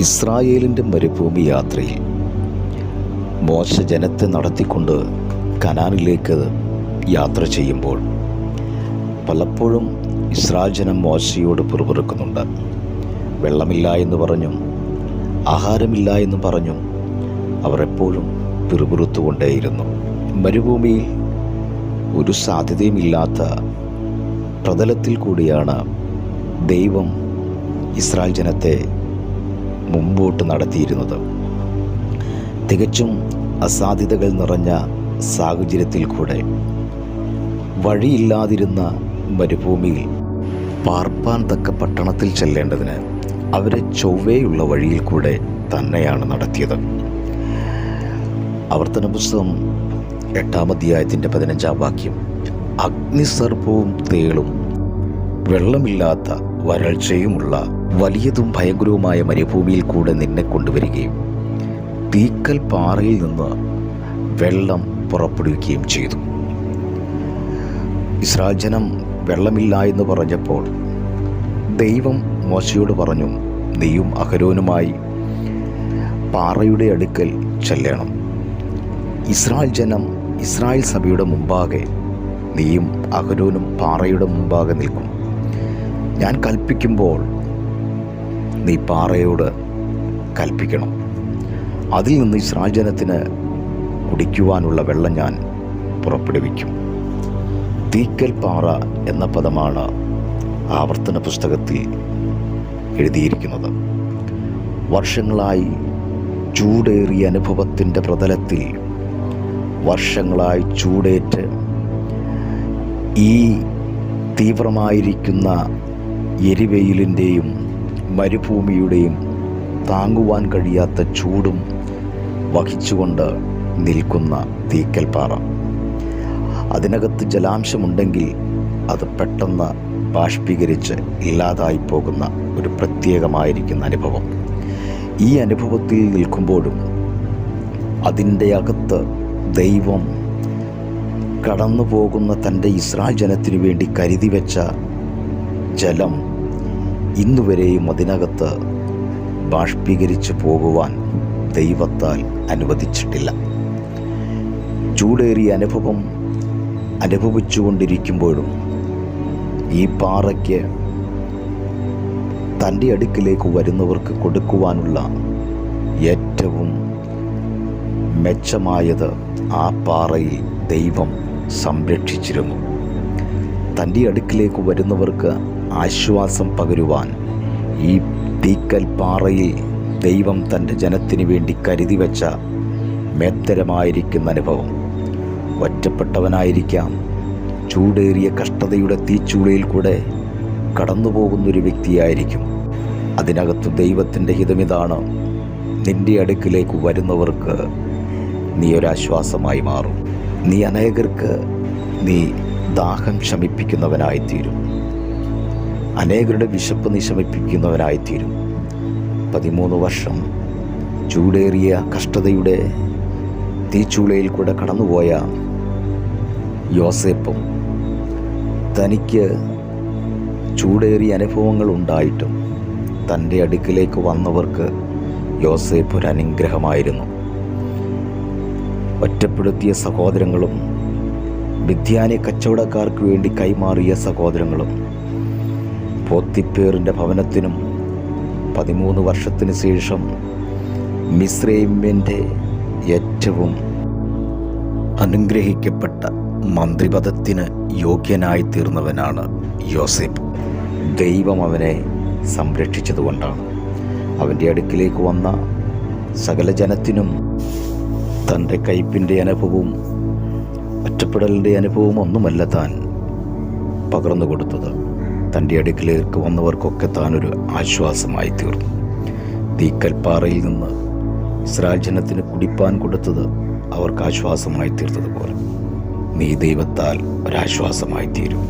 ഇസ്രായേലിന്റെ മരുഭൂമി യാത്രയിൽ മോശ ജനത്തെ നടത്തിക്കൊണ്ട് കനാനിലേക്ക് യാത്ര ചെയ്യുമ്പോൾ പലപ്പോഴും ഇസ്രായേൽ ജനം മോശയോട് പിറുപിറുക്കുന്നുണ്ട്. വെള്ളമില്ല എന്ന് പറഞ്ഞും ആഹാരമില്ല എന്ന് പറഞ്ഞും അവർ എപ്പോഴും പിറുപിറുത്തുകൊണ്ടേയിരുന്നു. മരുഭൂമിയിൽ ഒരു സാധ്യതയുമില്ലാത്ത പ്രതലത്തിൽ കൂടിയാണ് ദൈവം ഇസ്രായേൽ ജനത്തെ മുമ്പോട്ട് നടത്തിയിരുന്നത്. തികച്ചും അസാധ്യതകൾ നിറഞ്ഞ സാഹചര്യത്തിൽ കൂടെ വഴിയില്ലാതിരുന്ന മരുഭൂമിയിൽ പാർപ്പാൻ തക്ക പട്ടണത്തിൽ ചെല്ലേണ്ടതിന് അവരെ ചൊവ്വേയുള്ള വഴിയിൽ കൂടെ തന്നെയാണ് നടത്തിയത്. ആവർത്തന പുസ്തകം എട്ടാം അധ്യായത്തിന്റെ പതിനഞ്ചാം വാക്യം അഗ്നിസർപ്പവും തേളും വെള്ളമില്ലാത്ത വരൾച്ചയുമുള്ള വലിയതും ഭയങ്കരവുമായ മരുഭൂമിയിൽ കൂടെ നിന്നെ കൊണ്ടുവരികയും തീക്കൽ പാറയിൽ നിന്ന് വെള്ളം പുറപ്പെടുവിക്കുകയും ചെയ്തു. ഇസ്രായേൽ ജനം വെള്ളമില്ല എന്ന് പറഞ്ഞപ്പോൾ ദൈവം മോശയോട് പറഞ്ഞു നീയും അഹരോനുമായി പാറയുടെ അടുക്കൽ ചെല്ലണം. ഇസ്രായേൽ ജനം ഇസ്രായേൽ സഭയുടെ മുമ്പാകെ നീയും അഹരോനും പാറയുടെ മുമ്പാകെ നിൽക്കും. ഞാൻ കൽപ്പിക്കുമ്പോൾ നീ പാറയോട് കൽപ്പിക്കണം. അതിൽ നിന്ന് ഈ ജനത്തിന് കുടിക്കുവാനുള്ള വെള്ളം ഞാൻ പുറപ്പെടുവിക്കും. തീക്കൽ പാറ എന്ന പദമാണ് ആവർത്തന പുസ്തകത്തിൽ എഴുതിയിരിക്കുന്നത്. വർഷങ്ങളായി ചൂടേറിയ അനുഭവത്തിന്റെ പ്രതലത്തിൽ വർഷങ്ങളായി ചൂടേറ്റ് ഈ തീവ്രമായിരിക്കുന്ന എരിവെയിലിന്റെയും മരുഭൂമിയുടെയും താങ്ങുവാൻ കഴിയാത്ത ചൂടും വഹിച്ചുകൊണ്ട് നിൽക്കുന്ന തീക്കൽപ്പാറ. അതിനകത്ത് ജലാംശമുണ്ടെങ്കിൽ അത് പെട്ടെന്ന് ബാഷ്പീകരിച്ച് ഇല്ലാതായി പോകുന്ന ഒരു പ്രത്യേകമായിരിക്കുന്ന അനുഭവം. ഈ അനുഭവത്തിൽ നിൽക്കുമ്പോഴും അതിന്റെ അകത്ത് ദൈവം കടന്നു പോകുന്ന തന്റെ ഇസ്രായേൽ ജനത്തിനു വേണ്ടി കരുതി വെച്ച ജലം ഇന്നുവരെയും അതിനകത്ത് ബാഷ്പീകരിച്ചു പോകുവാൻ ദൈവത്താൽ അനുവദിച്ചിട്ടില്ല. ചൂടേറിയ അനുഭവം അനുഭവിച്ചുകൊണ്ടിരിക്കുമ്പോഴും ഈ പാറയ്ക്ക് തന്റെ അടുക്കിലേക്ക് വരുന്നവർക്ക് കൊടുക്കുവാനുള്ള ഏറ്റവും മെച്ചമായത് ആ പാറയിൽ ദൈവം സംരക്ഷിച്ചിരുന്നു. തന്റെ അടുക്കിലേക്ക് വരുന്നവർക്ക് ആശ്വാസം പകരുവാൻ ഈ തീക്കൽ പാറയിൽ ദൈവം തന്റെ ജനത്തിന് വേണ്ടി കരുതി വെച്ച മേത്തരമായിരിക്കുന്ന അനുഭവം. ഒറ്റപ്പെട്ടവനായിരിക്കാം. ചൂടേറിയ കഷ്ടതയുടെ തീച്ചൂളയിൽ കൂടെ കടന്നു പോകുന്നൊരു വ്യക്തിയായിരിക്കും. അതിനകത്ത് ദൈവത്തിന്റെ ഹിതമിതാണ്. നിന്റെ അടുക്കിലേക്ക് വരുന്നവർക്ക് നീ ഒരാശ്വാസമായി മാറും. നീ അനേകർക്ക് നീ ദാഹം ശമിപ്പിക്കുന്നവനായിത്തീരും. അനേകരുടെ വിശപ്പ് നീ ശമിപ്പിക്കുന്നവനായിത്തീരും പതിമൂന്ന് വർഷം ചൂടേറിയ കഷ്ടതയുടെ തീച്ചൂളയിൽ കൂടെ കടന്നുപോയ യോസേപ്പും തനിക്ക് ചൂടേറിയ അനുഭവങ്ങൾ ഉണ്ടായിട്ടും തന്റെ അടുക്കിലേക്ക് വന്നവർക്ക് യോസേപ്പ് ഒരു അനുഗ്രഹമായിരുന്നു ഒറ്റപ്പെടുത്തിയ സഹോദരങ്ങളും വിദ്യാനി കച്ചവടക്കാർക്ക് വേണ്ടി കൈമാറിയ സഹോദരങ്ങളും പോത്തിപ്പേറിന്റെ ഭവനത്തിനും പതിമൂന്ന് വർഷത്തിന് ശേഷം മിശ്രൈമ്യന്റെ ഏറ്റവും അനുഗ്രഹിക്കപ്പെട്ട മന്ത്രിപദത്തിന് യോഗ്യനായി തീർന്നവനാണ് യോസെഫ് ദൈവം അവനെ സംരക്ഷിച്ചതുകൊണ്ടാണ്. അവന്റെ അടുക്കിലേക്ക് വന്ന സകല ജനത്തിനും തന്റെ കയ്പിന്റെ അനുഭവവും ഒറ്റപ്പെടലിന്റെ അനുഭവവും ഒന്നുമല്ല താൻ പകർന്നു കൊടുത്തത് തന്റെ അടുക്കിലേക്ക് വന്നവർക്കൊക്കെ താനൊരു ആശ്വാസമായി തീർന്നു തീക്കൽപ്പാറയിൽ നിന്ന് ഇസ്രായേൽ ജനത്തിന് കുടിപ്പാൻ കൊടുത്തത് അവർക്ക് ആശ്വാസമായി തീർത്തതുപോലെ നീ ദൈവത്താൽ ഒരാശ്വാസമായി തീരും